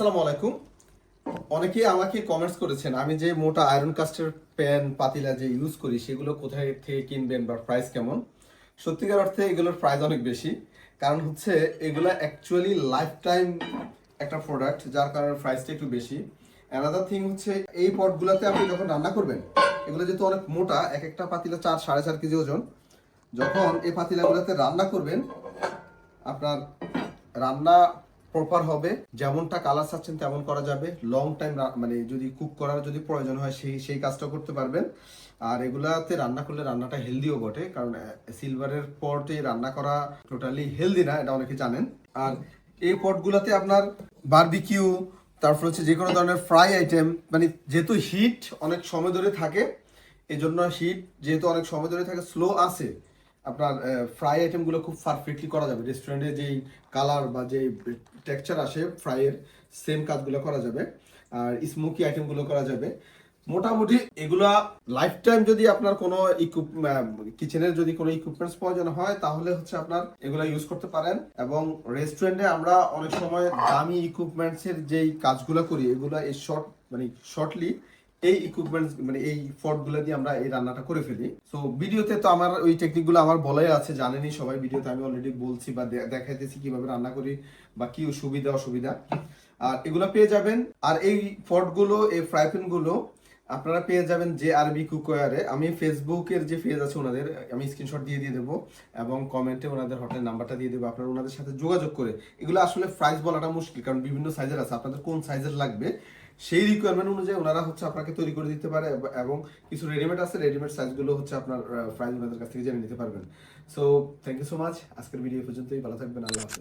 আসসালামু আলাইকুম। অনেকেই আমাকে কমেন্টস করেছেন, আমি যে মোটা আয়রন কাস্টের প্যান পাতিলা যে ইউজ করি, সেগুলো কোথায় থেকে কিনবেন বা প্রাইস কেমন? সত্যিকার অর্থে এগুলোর প্রাইস অনেক বেশি, কারণ হচ্ছে এগুলো অ্যাকচুয়ালি লাইফ টাইম একটা প্রোডাক্ট যার কারণে প্রাইসটা একটু বেশি। অ্যানাদার থিং হচ্ছে, এই পটগুলোতে আপনি যখন রান্না করবেন, এগুলো যেহেতু অনেক মোটা, এক একটা পাতিলা চার, সাড়ে চার কেজি ওজন, যখন এই পাতিলাগুলোতে রান্না করবেন, আপনার রান্না প্রপার হবে। যেমনটা কালার চাচ্ছেন তেমন করা যাবে। লং টাইম মানে যদি কুক করার যদি প্রয়োজন হয়, সেই সেই কাজটা করতে পারবেন। আর এগুলাতে রান্না করলে রান্নাটা হেলদিও বটে। কারণ সিলভারের পটে রান্না করা টোটালি হেলদি না, এটা অনেকে জানেন। আর এই পটগুলোতে আপনার বারবিকিউ তারপর হচ্ছে যে কোনো ধরনের ফ্রাই আইটেম মানে যেহেতু হিট অনেক সময় ধরে থাকে এই জন্য হিট যেহেতু অনেক সময় ধরে থাকে স্লো আছে। আপনার ফ্রাই আইটেমগুলো খুব পারফেক্টলি করা যাবে। রেস্টুরেন্টে যেই কালার বা যেই টেক্সচার আসে ফ্রাইয়ের সেম কাজগুলো করা যাবে। আর স্মোকি আইটেমগুলো করা যাবে। মোটামুটি এগুলা লাইফ টাইম যদি আপনার কোনো ইকুইপ কিচেনের যদি কোনো ইকুইপমেন্টস প্রয়োজন হয়, তাহলে হচ্ছে আপনার এগুলা ইউজ করতে পারেন। এবং রেস্টুরেন্টে আমরা অনেক সময় দামি ইকুইপমেন্টস এর যেই কাজগুলো করি, এগুলা এই শর্ট মানে শর্টলি এই ইকুইপমেন্টস মানে এই ফর্টগুলো দিয়ে আমরা এই রান্নাটা করে ফেলি। সো ভিডিওতে তো আমার ওই টেকনিকগুলো আমার বলাই আছে জানেনি সবাই, ভিডিওতে আমি অলরেডি বলছি বা দেখাইতেছি কীভাবে রান্না করি বা কি সুবিধা, অসুবিধা। আর এগুলো পেয়ে যাবেন। আর এই ফর্টগুলো এই ফ্রাই গুলো আপনারা পেয়ে যাবেন যে আরবি কুকওয়ারে আমি ফেসবুকের যে পেজ আছে ওনাদের, আমি স্ক্রিনশট দিয়ে দিয়ে দেবো এবং কমেন্টে ওনাদের হোটেল নাম্বারটা দিয়ে দেবো আপনারা ওনাদের সাথে যোগাযোগ করে। এগুলো আসলে প্রাইস বলাটা মুশকিল, কারণ বিভিন্ন সাইজের আছে। আপনাদের কোন সাইজের লাগবে? সেই রিকোয়ারমেন্ট অনুযায়ী ওনারা হচ্ছে আপনাকে তৈরি করে দিতে পারে এব- কিছু রেডিমেড আছে রেডিমেড সাইজগুলো হচ্ছে আপনার প্রাইস ওনাদের কাছ থেকে জেনে নিতে পারবেন। So thank you so much আজকের ভিডিও পর্যন্তই। ভালো থাকবেন। আল্লাহ হাফেজ।